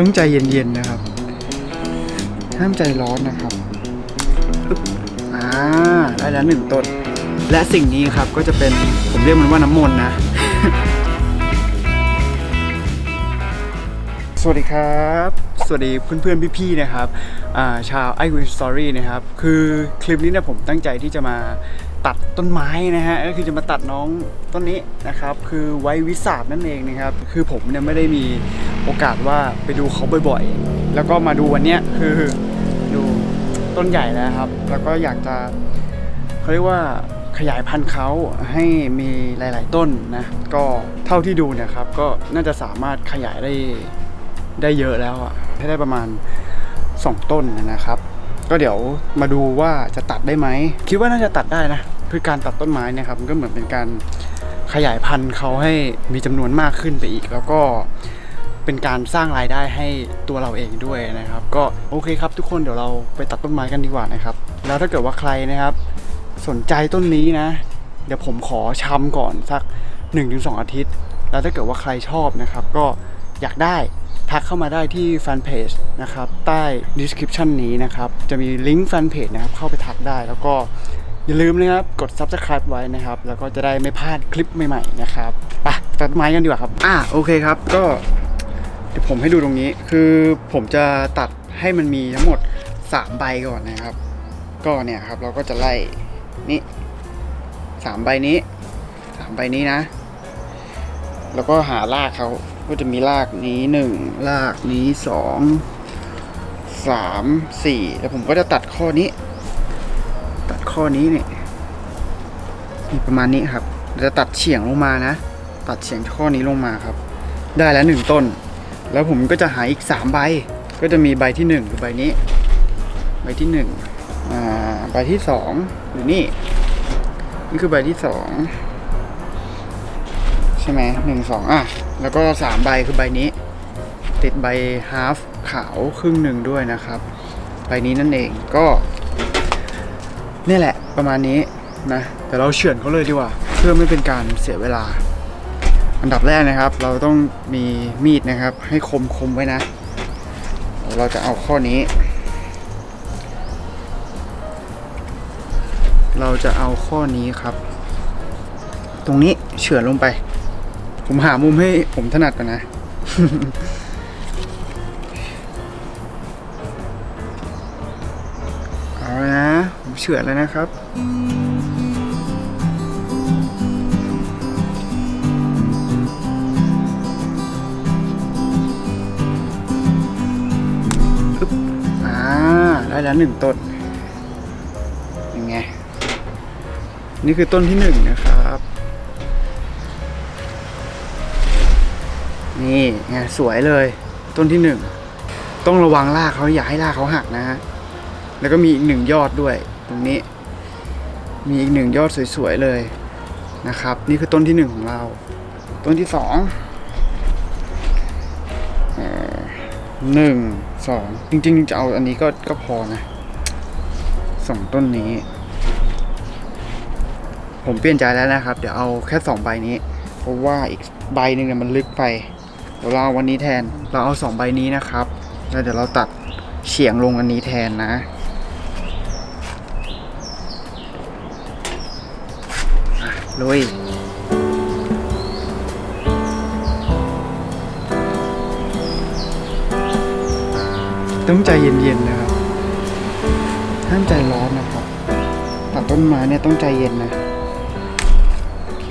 ต้องใจเย็นๆนะครับ ห้ามใจร้อนนะครับอ่าได้แล้วหนึ่งต้น และสิ่งนี้ครับก็จะเป็นผมเรียกมันว่าน้ำมนต์นะ สวัสดีครับ สวัสดีเพื่อนๆพี่ๆนะครับชาวไอวินสตอรี่นะครับ คือคลิปนี้นี่ยผมตั้งใจที่จะมา ตัดต้นไม้นะฮะก็คือจะมาตัดน้องต้นนี้นะครับ คือไว้วิสาดนั่นเองนะครับ คือผมเนี่ยไม่ได้มีโอกาสว่าไปดูเขาบ่อยๆ แล้วก็มาดูวันเนี้ยคือดูต้นใหญ่แล้วครับ แล้วก็อยากจะเขาเรียกว่าขยายพันธุ์เขาให้มีหลาย ๆ ต้นนะก็เท่าที่ดูเนี่ยครับก็น่าจะสามารถขยายได้ได้เยอะแล้วอะให้ได้ประมาณ 2 ต้นนะครับ ก็เดี๋ยวมาดูว่าจะตัดได้ไหม คิดว่าน่าจะตัดได้นะ คือการตัดต้นไม้เนะครับมันก็เหมือนเป็นการขยายพันธุ์เขาให้มีจำนวนมากขึ้นไปอีก แล้วก็เป็นการสร้างรายได้ให้ตัวเราเองด้วยนะครับ ก็โอเคครับทุกคนเดี๋ยวเราไปตัดต้นไม้กันดีกว่านะครับ แล้วถ้าเกิดว่าใครนะครับ สนใจต้นนี้นะ เดี๋ยวผมขอชำก่อนสัก 1-2 อาทิตย์ แล้วถ้าเกิดว่าใครชอบนะครับ ก็อยากได้ ทักเข้ามาได้ที่แฟนเพจนะครับใต้ description นี้นะครับ จะมีลิงก์แฟนเพจนะครับเข้าไปทักได้แล้วก็อย่าลืมนะครับ กด subscribe ไว้นะครับ แล้วก็จะได้ไม่พลาดคลิปใหม่ๆนะครับไปตัดไม้กันดีกว่าครับอะโอเคครับก็เดี๋ยวผมให้ดูตรงนี้คือผมจะตัดให้มันมีทั้งหมด 3 ใบก่อนนะครับ ก็เนี่ยครับเราก็จะไล่นี่สามใบนี้สามใบนี้นะ แล้วก็หารากเขา ก็จะมีรากนี้หนึ่งรากนี้สองสามสี่แล้วผมก็จะตัดข้อนี้ ตัดข้อนี้เนี่ยนี่ประมาณนี้ครับเราจะตัดเฉียงลงมานะ ตัดเฉียงข้อนี้ลงมาครับ ได้แล้วหนึ่งต้น แล้วผมก็จะหาอีกสามใบ ก็จะมีใบที่หนึ่งคือใบนี้ ใบที่หนึ่งอ่าใบที่สองอยู่นี่ นี่คือใบที่สอง ใช่ไหมหนึ่งสองอะ แล้วก็สามใบคือใบนี้ ติดใบฮาฟขาวครึ่งหนึ่งด้วยนะครับ ใบนี้นั่นเองก็นี่แหละประมาณนี้นะแต่เราเฉือนเขาเลยดีกว่า เพื่อไม่เป็นการเสียเวลา อันดับแรกนะครับ เราต้องมีมีดนะครับ ให้คมคมไว้นะ เราจะเอาข้อนี้ เราจะเอาข้อนี้ครับ ตรงนี้เฉือนลงไป ผมหามุมให้ผมถนัดก่อนนะ เอาละนะ ผมเฉือนแล้วนะครับอึ๊บอ่า ได้แล้วหนึ่งต้นยังไง นี่คือต้นที่หนึ่งนะครับ นี่ไงสวยเลย ต้นที่หนึ่งต้องระวังรากเขาอย่าให้รากเขาหักนะฮะแล้วก็มีอีกหนึ่งยอดด้วย ตรงนี้ มีอีกหนึ่งยอดสวยๆเลยนะครับ นี่คือต้นที่หนึ่งของเรา ต้นที่สองเอ่อหนึ่งสองจริงๆจะเอาอันนี้ก็ก็พอนะสองต้นนี้ ผมเปลี่ยนใจแล้วนะครับ เดี๋ยวเอาแค่สองใบนี้ เพราะว่าอีกใบหนึ่งเนี่ยมันลึกไป เดี๋ยวเราเอาวันนี้แทน เราเอาสองใบนี้นะครับ แล้วเดี๋ยวเราตัดเฉียงลงอันนี้แทนนะอะลุยต้องใจเย็นๆนะครับ ห้ามใจร้อนนะครับ ตัดต้นไม้เนี่ยต้องใจเย็นนะ โอเค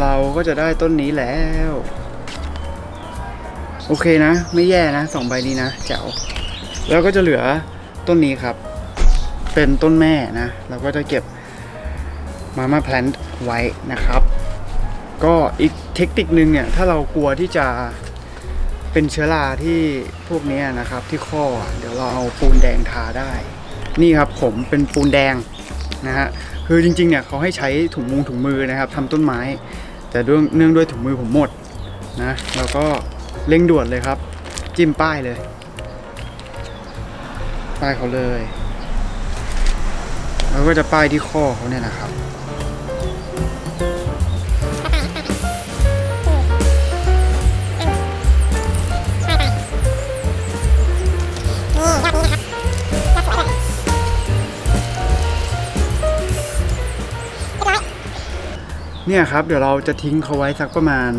เราก็จะได้ต้นนี้แล้ว โอเคนะ ไม่แย่นะสองใบนี้นะแจ๋วแล้วก็จะเหลือต้นนี้ครับ เป็นต้นแม่นะ เราก็จะเก็บมาม่าแพลนไว้นะครับ ก็อีกเทคนิคนึงเนี่ย ถ้าเรากลัวที่จะเป็นเชื้อราที่พวกนี้นะครับ ที่ข้อเดี๋ยวเราเอาปูนแดงทาได้ นี่ครับผมเป็นปูนแดงนะฮะ คือจริงๆเนี่ยเขาให้ใช้ถุงมือถุงมือนะครับทำต้นไม้ แต่ด้วยเนื่องด้วยถุงมือผมหมดนะแล้วก็เร่งด่วนเลยครับ จิ้มป้ายเลย ป้ายเขาเลย แล้วก็จะป้ายที่ข้อเขาเนี่ยนะครับ เนี่ยครับเดี๋ยวเราจะทิ้งเขาไว้สักประมาณ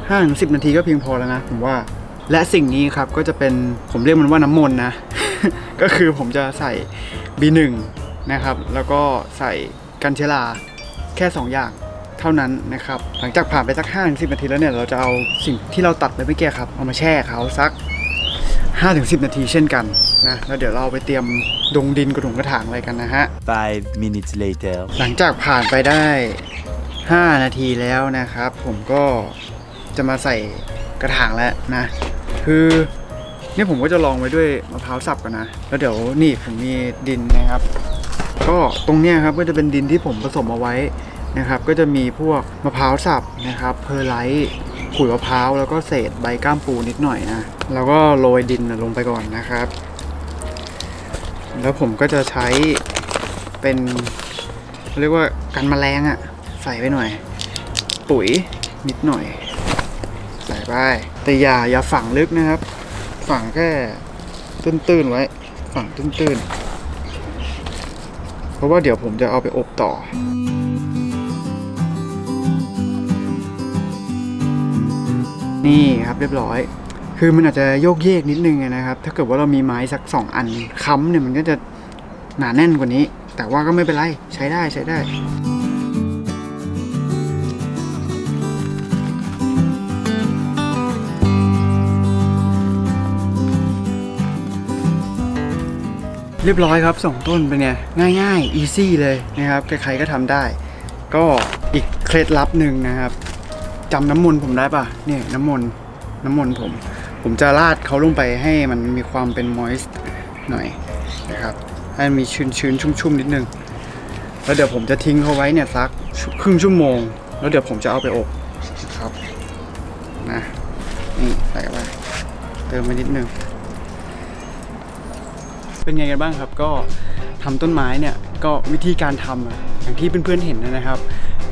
5-10 นาทีก็เพียงพอแล้วนะผมว่า และสิ่งนี้ครับก็จะเป็นผมเรียกมันว่าน้ำมนต์นะ ก็คือผมจะใส่ B1 นะครับ แล้วก็ใส่กันเชื้อราแค่ 2 อย่างเท่านั้นนะครับ หลังจากผ่านไปสัก5-10 นาทีแล้วเนี่ยเราจะเอาสิ่งที่เราตัดไปเมื่อกี้ครับ เอามาแช่เขาสัก5-10 นาทีเช่นกันนะแล้วเดี๋ยวเราไปเตรียมดงดินกระถงกระถางอะไรกันนะฮะ Five minutes later. หลังจากผ่านไปได้ 5 นาทีแล้วนะครับ ผมก็จะมาใส่กระถางแล้วนะ คือเนี่ยผมก็จะลองไว้ด้วยมะพร้าวสับกันนะ แล้วเดี๋ยวนี่ผมมีดินนะครับ ก็ตรงเนี้ยครับก็จะเป็นดินที่ผมผสมเอาไว้นะครับ ก็จะมีพวกมะพร้าวสับนะครับเพอร์ไลท์ขุยมะพร้าวแล้วก็เศษใบก้ามปูนิดหน่อยนะแล้วก็โรยดินลงไปก่อนนะครับ แล้วผมก็จะใช้เป็นเรียกว่ากันแมลงอะ่ะ ใส่ไปหน่อย ปุ๋ยนิดหน่อย ใส่ไปแต่อย่าอย่าฝังลึกนะครับ ฝังแค่ตื้นๆไว้ ฝังตื้นๆ เพราะว่าเดี๋ยวผมจะเอาไปอบต่อนี่ครับเรียบร้อย คือมันอาจจะโยกเยกนิดนึงนะครับ ถ้าเกิดว่าเรามีไม้สักสองอันค้ำเนี่ยมันก็จะหนาแน่นกว่านี้ แต่ว่าก็ไม่เป็นไร ใช้ได้ใช้ได้ เรียบร้อยครับสองต้นเป็นไงง่ายๆ easy เลยนะครับ ใครๆก็ทำได้ ก็อีกเคล็ดลับหนึ่งนะครับจำน้ำมนต์ผมได้ปะเนี่ยน้ำมนต์น้ำมนต์ผม ผมจะราดเขาลงไปให้มันมีความเป็น moist หน่อยนะครับให้มันมีชื้นๆ ชุ่มๆ นิดนึง แล้วเดี๋ยวผมจะทิ้งเขาไว้เนี่ยสักครึ่งชั่วโมง แล้วเดี๋ยวผมจะเอาไปอบครับนะนี่ใส่ไปเติมไปนิดนึง เป็นไงกันบ้างครับ ก็ทำต้นไม้เนี่ยก็วิธีการทำอะอย่างที่เพื่อนๆเห็นนะครับ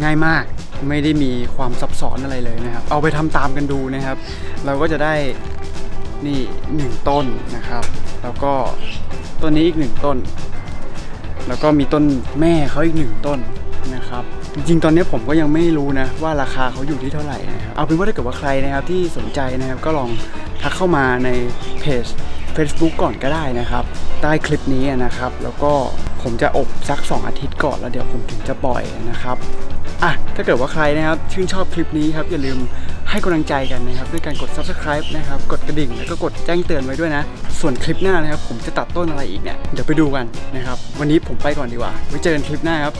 ง่ายมากไม่ได้มีความซับซ้อนอะไรเลยนะครับ เอาไปทำตามกันดูนะครับ เราก็จะได้นี่หนึ่งต้นนะครับ แล้วก็ต้นนี้อีกหนึ่งต้น แล้วก็มีต้นแม่เขาอีกหนึ่งต้นนะครับจริงๆ ตอนนี้ผมก็ยังไม่รู้นะว่าราคาเขาอยู่ที่เท่าไหร่นะครับเอาเป็นว่าถ้าเกิดว่าใครนะครับที่สนใจนะครับก็ลองทักเข้ามาในเพจ Facebook ก่อนก็ได้นะครับ ใต้คลิปนี้นะครับ แล้วก็ผมจะอบสัก 2 อาทิตย์ก่อนแล้วเดี๋ยวผมถึงจะปล่อยนะครับอะถ้าเกิดว่าใครนะครับชื่นชอบคลิปนี้ครับอย่าลืมให้กำลังใจกันนะครับ ด้วยการกด subscribe นะครับ กดกระดิ่งแล้วก็กดแจ้งเตือนไว้ด้วยนะ ส่วนคลิปหน้านะครับ ผมจะตัดต้นอะไรอีกเนี่ยเดี๋ยวไปดูกันนะครับ วันนี้ผมไปก่อนดีกว่าไว้เจอกันคลิปหน้าครับ